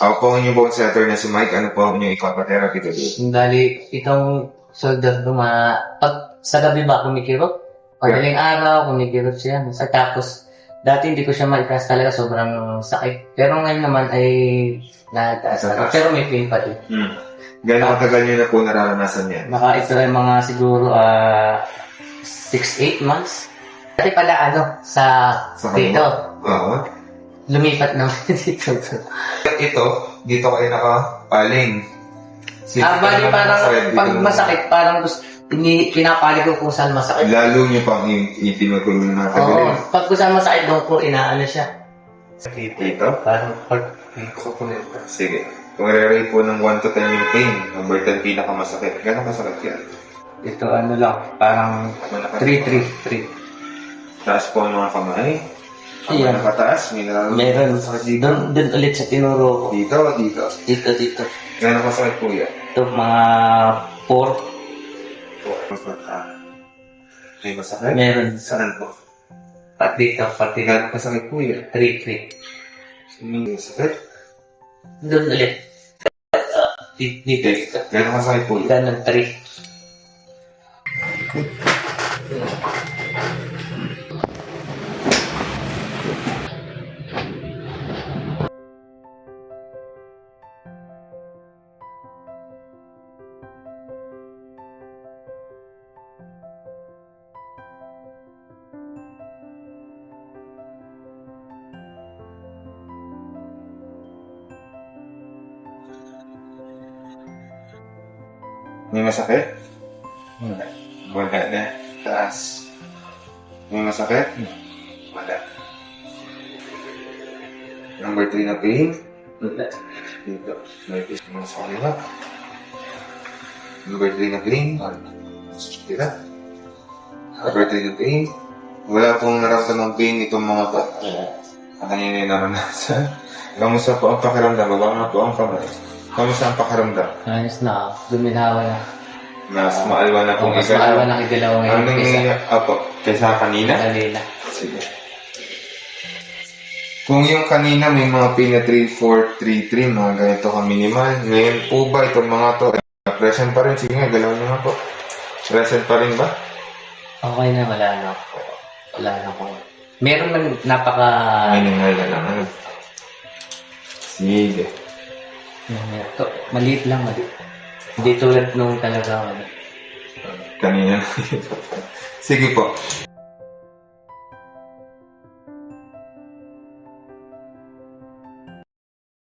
Ako po ang inyong bone setter na si Mike. Ano po ang inyong ipapatherapy today? Dali, itong shoulder duma, pag sa gabi ba kumikirot? Madaling araw, kumikirot siya. Sa tapos, dati hindi ko siya maikas talaga, sobrang sakit. Pero ngayon naman ay nataas na. Pero may pain pa din. Hmm. Gano'ng katagal niyo na po nararanasan yan? Naka-ito yung mga siguro ah 6-8 months. Dati pala ano, sa, Sa dito, Oo. Lumipat naman dito. Ito, dito kayo nakapaling. Sige, ah, bali parang, masakit pag masakit, parang gusto, pinapalig ko kung saan masakit. Lalo niyo pang i- itinutuloy na Oo, kagaling. pag kung saan masakit doon ko, inaano siya. Dito? Parang, parang, Sige. Kung re-rate po ng 1 to 10 yung pain, number 10 pinakamasakit. Gano'ng kasakit yan? ito ano lang, parang Malaki. 3-3-3. Taas po ang mga kamay. Ang Ayan. nakataas, may nararamdaman. Meron, doon, doon ulit sa tinuro ko. Dito, dito. Dito, dito. Gano'ng kasakit po yan? Ito, mga 4. Ah, May masakit? Meron. Saan po? Pat dito, pati Gano'ng kasakit po yan? 3-3. May sakit? Doon ulit. Dito, dito. dito. Gano'ng kasakit po yan? Ganun, 3. May masakit? Wala. Wala na. Taas. May masakit? Wala. Number 3 na pain? Wala. Dito. May pain mo sa kanila. Number 3 na pain? Dito. Number 3 na pain? Wala pong naramdaman ng pain itong mga to. Wala. Ang kanina yung naranasan. Kamusta po ang pakiramdam? Baba nga po ang kamay. Kamusta ang pakiramdam? Ayos na. Guminawa na. Mas maalwa na pong Mas igalaw. maawa na igalaw ngayon. Anong kaysa Apo, kaysa kanina? kanina. Sige. Kung yung kanina may mga pina 3, 4, 3, 3, mga ganito ka minimal. Ngayon po ba itong mga to? eh, Present pa rin. Sige nga, galaw nyo nga po. Present pa rin ba? Okay na, wala na. Wala na po. Meron man napaka... Minimal na lang. Ano? Sige. Ito, maliit lang, maliit. Hindi tulad nung talaga, ano. Kanina. Sige po.